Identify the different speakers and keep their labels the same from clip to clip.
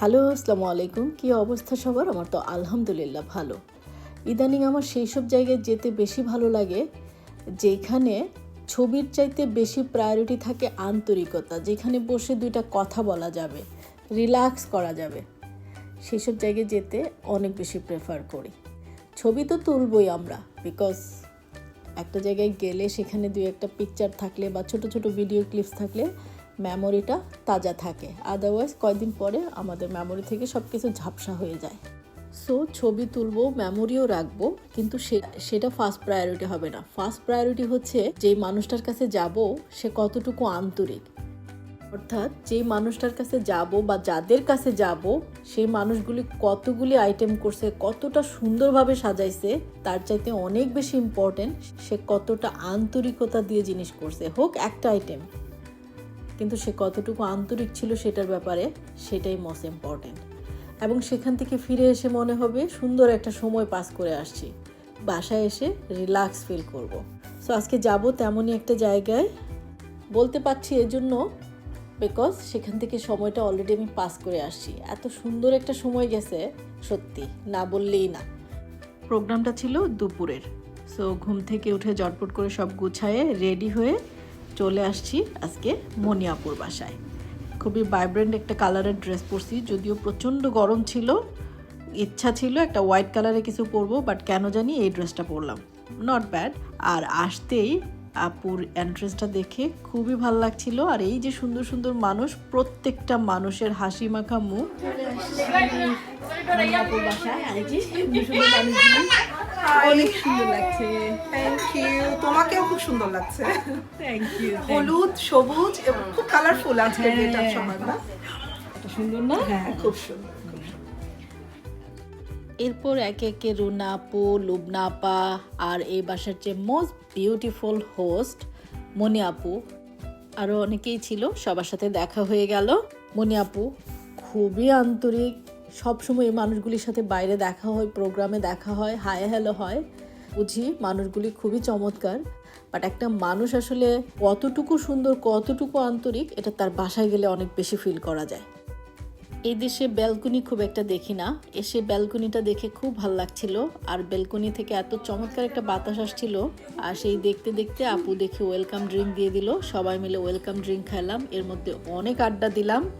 Speaker 1: Hello, আসসালামু আলাইকুম। কী অবস্থা সবার? আমার তো আলহামদুলিল্লাহ ভালো। ইদানিং আমার সেই সব জায়গায় যেতে বেশি ভালো লাগে, যেখানে ছবির চাইতে বেশি প্রায়োরিটি থাকে আন্তরিকতা, যেখানে বসে দুইটা কথা বলা যাবে রিল্যাক্স করা যাবে। সেই সব জায়গায় যেতে অনেক বেশি প্রেফার করি। ছবি তো তুলবই আমরা বিকজ একটা জায়গায় গেলে সেখানে দুই একটা পিকচার থাকলে বা ছোট ছোট ভিডিও ক্লিপস থাকলে মেমোরিটা তাজা থাকে। আদারওয়াইজ কয়েকদিন পরে আমাদের মেমোরি থেকে সব কিছু ঝাপসা হয়ে যায়। সো ছবি তুলবো, মেমোরিও রাখব, কিন্তু সে- সেটা ফার্স্ট প্রায়োরিটি হবে না। ফার্স্ট প্রায়োরিটি হচ্ছে যেই মানুষটার কাছে যাব, সে কতটুকু আন্তরিক। অর্থাৎ যেই মানুষটার কাছে যাব বা যাদের কাছে যাব, সেই মানুষগুলি কতগুলি আইটেম করছে, কতটা সুন্দরভাবে সাজাইছে, তার চাইতে অনেক বেশি ইম্পর্টেন্ট সে কতটা আন্তরিকতা দিয়ে জিনিস করছে। হোক একটা আইটেম কিন্তু সে কতটুকু আন্তরিক ছিল সেটার ব্যাপারে সেটাই মোস্ট ইম্পর্টেন্ট এবং সেখান থেকে ফিরে এসে মনে হবে, সুন্দর একটা সময় পাস করে আসছি। বাসায় এসে রিল্যাক্স ফিল করব। সো আজকে যাব তেমনই একটা জায়গায়। বলতে পারছি এজন্য বিকজ সেখান থেকে সময়টা অলরেডি আমি পাস করে আসছি। এত সুন্দর একটা সময় গেছে, সত্যি, না বললেই না। প্রোগ্রামটা ছিল দুপুরের। সো ঘুম থেকে উঠে জটপট করে সব গুছায়ে রেডি হয়ে চলে আসছি আজকে মনিয়াপুর বাসায়। খুবই ভাইব্রেন্ট একটা কালারের ড্রেস পরছি, যদিও প্রচণ্ড গরম ছিল, ইচ্ছা ছিল একটা হোয়াইট কালারে কিছু পরবো বাট কেন জানি এই ড্রেসটা পরলাম। নট ব্যাড আর আসতেই আপুর এন্ট্রেন্সটা দেখে খুবই ভালো লাগছিল, আর এই যে সুন্দর সুন্দর মানুষ, প্রত্যেকটা মানুষের হাসি মাখা। মুখ বাসায় সুন্দর সুন্দর অনেক সুন্দর লাগছে।
Speaker 2: থ্যাংক ইউ তোমাকেও খুব সুন্দর লাগছে।
Speaker 1: থ্যাংক ইউ
Speaker 2: হলুদ সবুজ এবং খুব কালারফুল আজকে
Speaker 1: হ্যাঁ।
Speaker 2: এটা সময় না?
Speaker 1: সুন্দর না?
Speaker 2: হ্যাঁ খুব সুন্দর
Speaker 1: এরপর একে একে রুনা আপু লুবনা আপা আর এই বাসার যে মোস্ট বিউটিফুল হোস্ট মনি আপু। আরও অনেকেই ছিল সবার সাথে দেখা হয়ে গেল। মনি আপু খুবই আন্তরিক সবসময় এই মানুষগুলির সাথে বাইরে দেখা হয় প্রোগ্রামে দেখা হয় হাই হ্যালো হয়। বুঝি মানুষগুলি খুবই চমৎকার। বাট একটা মানুষ আসলে কতটুকু সুন্দর, কতটুকু আন্তরিক, এটা তার বাসায় গেলে অনেক বেশি ফিল করা যায়। এই দেশে ব্যালকনি খুব একটা দেখি না। এসে ব্যালকনিটা দেখে খুব ভালো লাগছিল। আর ব্যালকনি থেকে এত চমৎকার একটা বাতাস আসছিল। আর সেই দেখতে দেখতে আপু দেখে ওয়েলকাম ড্রিঙ্ক দিয়ে দিল। সবাই মিলে ওয়েলকাম ড্রিঙ্ক খেলাম এর মধ্যে অনেক আড্ডা দিলাম।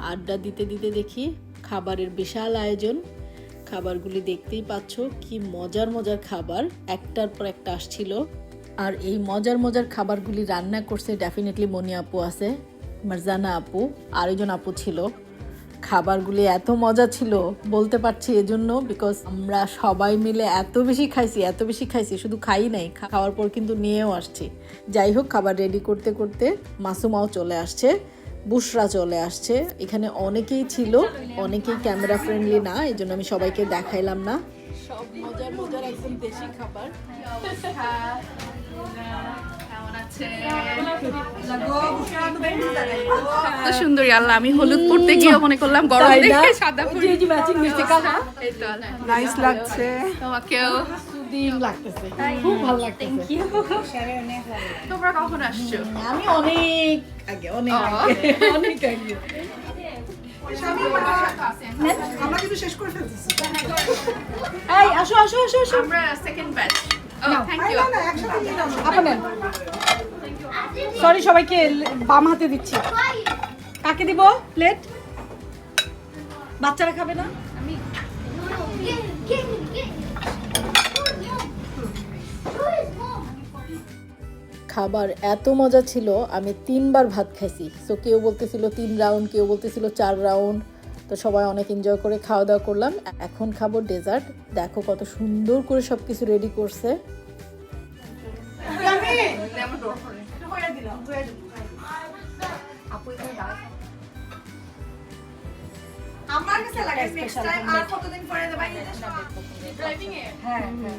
Speaker 1: আড্ডা দিতে দিতে দেখি খাবারের বিশাল আয়োজন। খাবারগুলি দেখতেই পাচ্ছ, কি মজার মজার খাবার। একটার পর একটা আসছিল। আর এই মজার মজার খাবারগুলি রান্না করছে ডেফিনেটলি মনি আপু আছে, মারজানা আপু, আরেকজন আপু ছিল। খাবারগুলি এত মজা ছিল, বলতে পারছি এজন্য বিকজ আমরা সবাই মিলে এত বেশি খাইছি, এত বেশি খাইছি, শুধু খাই নাই, খাওয়ার পর কিন্তু নিয়েও আসছি। যাই হোক, খাবার রেডি করতে করতে মাসুমাও চলে আসছে। বুশরা চলে আসছে। এখানে অনেকেই ছিল অনেকেই ক্যামেরা ফ্রেন্ডলি না এই জন্য আমি সবাইকে দেখাইলাম না। সব মজার মজার একদম দেশি খাবার।
Speaker 3: সুন্দরী আল্লাহ আমি হলুদ পড়তে গিয়ে মনে করলাম গরম দেখে সাদা।
Speaker 2: নাইস লাগছে।
Speaker 3: তোমাকেও।
Speaker 1: সুদিন লাগতেছে। খুব ভালো লাগতেছে।
Speaker 3: তোমরা কখন আসছো?
Speaker 1: আমি অনেক আগে অনেক আগে অনেক আগে।
Speaker 2: আমরা কিন্তু শেষ করে ফেলতেছি।
Speaker 1: আসো আসো আসো আসো।
Speaker 3: আমরা সেকেন্ড ব্যাচ
Speaker 4: আপনার সরি সবাইকে বাম হাতে দিচ্ছি। কাকে দিব? প্লেট বাচ্চারা খাবে না?
Speaker 1: খাবার এত মজা ছিল আমি তিনবার ভাত খাইছি। সো কেউ বলতেছিল তিন রাউন্ড কেউ বলতেছিল চার রাউন্ড তো সবাই অনেক এনজয় করে খাওয়া দাওয়া করলাম। এখন খাব ডেজার্ট দেখো কত সুন্দর করে সব কিছু রেডি করছে
Speaker 2: আমার কাছে লাগে নেক্সট টাইম আর কতদিন পরে দেবা হ্যাঁ হ্যাঁ।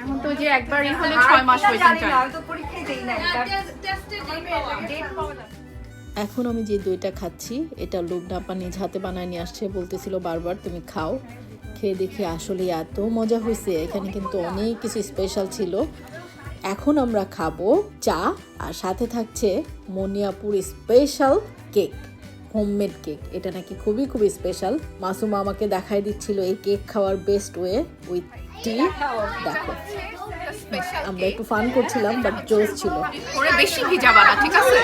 Speaker 3: এখন তো যে একবারই হলে ছয় মাস পর্যন্ত
Speaker 2: না, আমি তো পরীক্ষাই দেই নাই।
Speaker 1: এখন আমি যে দইটা খাচ্ছি, এটা লুবনাপা নিজ হাতে বানায় নিয়ে আসছে, বলতেছিল বারবার, তুমি খাও। খেয়ে দেখি আসলে এত মজা হয়েছে। এখানে কিন্তু অনেক কিছু স্পেশাল ছিল। এখন আমরা খাব চা, আর সাথে থাকছে Maniyapur special cake homemade cake এটা নাকি খুবই খুবই স্পেশাল মাসুমা আমাকে দেখাই দিচ্ছিল এই কেক খাওয়ার বেস্ট ওয়ে উইথ টি দেখো। আমরা একটু ফান করছিলাম বাট জোস ছিল।
Speaker 3: করে বেশি ভিজাবা না ঠিক আছে?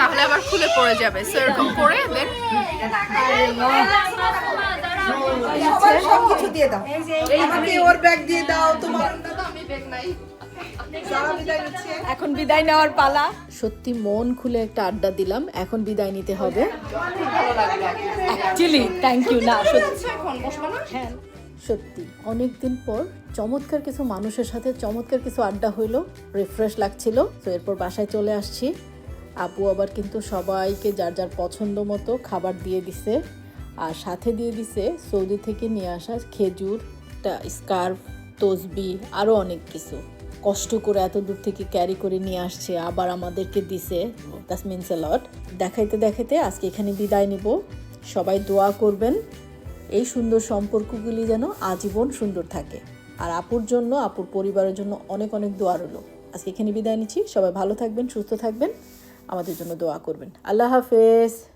Speaker 3: তাহলে আবার খুলে পড়ে যাবে। সো এরকম করে দেন
Speaker 2: সবকিছু দিয়ে দাও। আমাকে ওর ব্যাগ দিয়ে দাও তোমার যারা বিদায় নিচ্ছে
Speaker 4: এখন বিদায় নেওয়ার পালা।
Speaker 1: সত্যি মন খুলে একটা আড্ডা দিলাম, এখন বিদায় নিতে হবে।
Speaker 4: থ্যাংক ইউ না, সত্যি। হ্যাঁ
Speaker 1: অনেক দিন পর চমৎকার কিছু মানুষের সাথে চমৎকার কিছু আড্ডা হইল রিফ্রেশ লাগছিল, তো এরপর বাসায় চলে আসছি। আপু আবার কিন্তু সবাইকে যার যার পছন্দ মতো খাবার দিয়ে দিছে, আর সাথে দিয়ে দিছে সৌদি থেকে নিয়ে আসা খেজুর স্কার্ফ, তসবি আরও অনেক কিছু। কষ্ট করে এত দূর থেকে ক্যারি করে নিয়ে আসছে, আবার আমাদেরকে দিছে। দ্যাস মিনস এ লট দেখাইতে দেখাইতে আজকে এখানে বিদায় নিব। সবাই দোয়া করবেন। এই সুন্দর সম্পর্কগুলি যেন আজীবন সুন্দর থাকে। আর আপুর জন্য, আপুর পরিবারের জন্য অনেক অনেক দোয়া রইল। আজকে এখানে বিদায় নিচ্ছি। সবাই ভালো থাকবেন, সুস্থ থাকবেন। আমাদের জন্য দোয়া করবেন। আল্লাহ হাফেজ।